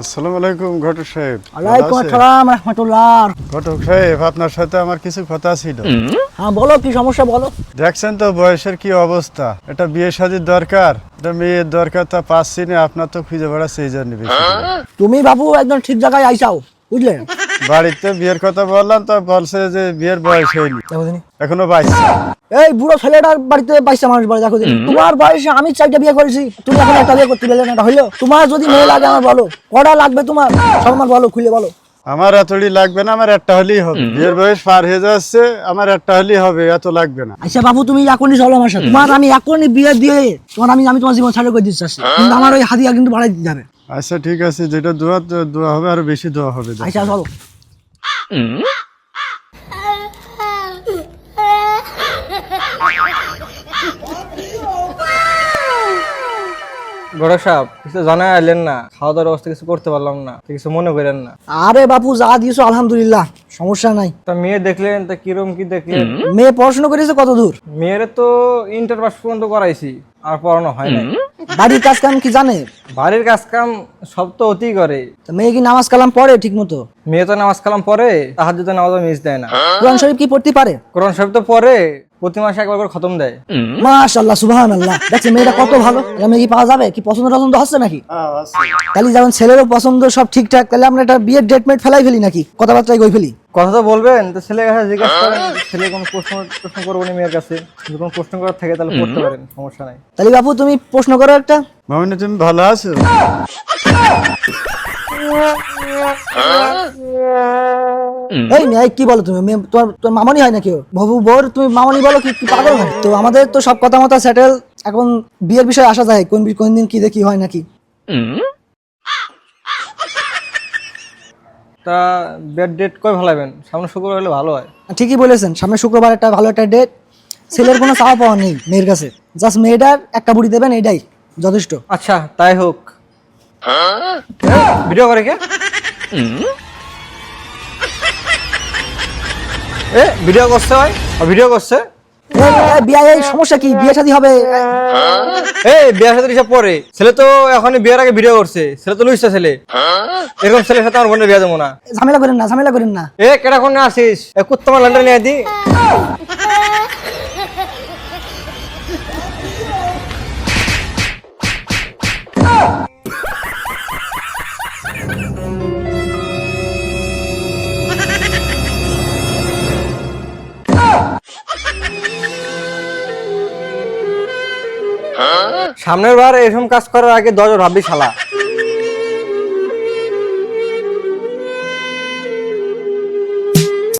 আসসালামু আলাইকুম ঘটক সাহেব। ভালো আসসালাম রহমতুল্লাহ। ঘটক সাহেব আপনার সাথে আমার কিছু কথা ছিল। হ্যাঁ বলো কি সমস্যা বলো? দেখছেন তো বয়সের কি অবস্থা? এটা বিয়ে শাদির দরকার? এটা মেয়ের দরকার তা পাচ্ছি না আপনার তো খুঁজে বেড়াচ্ছে এই জন্য তুমি বাবু একদম ঠিক জায়গায় আইসাও বুঝলে? বাড়িতে বিয়ের কথা বললাম তো বলছে যে বিয়ের বয়স হয়নি। এখনও বাইশে। এই বুড়ো ছেলেটার বাড়িতে বাইশটা মানুষ বলে দেখো তোমার বয়সে আমি চারটা বিয়ে করেছি তুমি এখন একটা বিয়ে করতে পারলে না হইল। তোমার যদি মেয়ে লাগে আমার বলো কটা লাগবে তোমার? সব আমার বলো খুলে বলো। আমার এতটি লাগবে না আমার একটা হলেই হবে। বিয়ের বয়স পার হয়ে যাচ্ছে আমার একটা হলেই হবে এত লাগবে না। আচ্ছা বাবু তুমি এখনই চলো আমার সাথে। তোমার আমি এখনই বিয়ে দিয়ে তোমার আমি আমি তোমার জীবন ছাড়া করে দিতে চাচ্ছি। কিন্তু আমার ওই হাতিয়া কিন্তু বাড়াই দিতে হবে। আচ্ছা ঠিক আছে যেটা দোয়া দোয়া হবে আরও বেশি দোয়া হবে আচ্ছা চলো। বড় সাহেব কিছু জানাই আইলেন না। খাওয়া দাওয়ার অবস্থা কিছু করতে পারলাম না কিছু মনে করেন না। আরে বাপু যা দিয়েছ আলহামদুলিল্লাহ সমস্যা নাই। তা মেয়ে দেখলেন তা কিরম কি দেখলেন? মেয়ে পড়াশোনা করেছে কত দূর মেয়ের তো ইন্টার পাস পর্যন্ত করাইছি আর পড়ানো হয় না বাড়ির কাজ কাম কি জানে? বাড়ির কাজ কাম সব তো অতি করে। তা মেয়ে কি নামাজ কালাম পড়ে ঠিক মতো মেয়ে তো নামাজ কালাম পড়ে তাহার যদি নামাজ মিস দেয় না। কোরআন শরীফ কি পড়তে পারে? কোরআন শরীফ তো পরে প্রতি মাসে একবার করে খতম দেয়। মাশাআল্লাহ সুবহানাল্লাহ। দেখছে মেয়েটা কত ভালো। এটা মেয়ে কি পাওয়া যাবে? কি পছন্দ টছন্দ হচ্ছে নাকি? তাহলে যেমন ছেলেরও পছন্দ সব ঠিকঠাক তাহলে আমরা একটা বিয়ের ডেট মেট ফেলাই ফেলি নাকি? কথাবার্তায় কই ফেলি। কথা তো বলবেন তো ছেলের কাছে জিজ্ঞাসা করেন ছেলে কোনো প্রশ্ন প্রশ্ন করব না মেয়ের কাছে? যদি কোনো প্রশ্ন করার থাকে তাহলে করতে পারেন সমস্যা নাই। তাহলে বাপু তুমি প্রশ্ন করো একটা। মামিনা তুমি ভালো আছো? এই মেয়ে কি বলো তুমি? তোমার তোমার মামনি হয় নাকি ও? বাবু বোর তুমি মামনি বলো কি পাগল হয়? তো আমাদের তো সব কথা মতো সেটেল এখন বিয়ের বিষয়ে আসা যায় কোন কোন দিন কি দেখি হয় নাকি? তা বেড ডেট কই ভালাবেন সামনে শুক্রবার হলে ভালো হয়। ঠিকই বলেছেন সামনে শুক্রবার একটা ভালো একটা ডেট ছেলের কোনো চাওয়া পাওয়া নেই মেয়ের কাছে। জাস্ট মেয়েটার একটা বুড়ি দেবেন এটাই যথেষ্ট। আচ্ছা তাই হোক। ভিডিও করে কে? এ ভিডিও করছে ভাই? ভিডিও করছে? বিয়ে সমস্যা কি? বিয়ে শাদী হবে? এই বিয়ের সাথে হিসাব পরে। ছেলে তো এখন বিয়ের আগে ভিডিও করছে। ছেলে তো লুইছে ছেলে। এরকম ছেলের সাথে আমার বোনের বিয়ে দেবো না। ঝামেলা করেন না ঝামেলা করেন না। এ কেটা কোন আসিস? এ কুত্তমা লন্ডনে নিয়ে সামনের বার এরকম কাজ করার আগে দশ ভাববি শালা।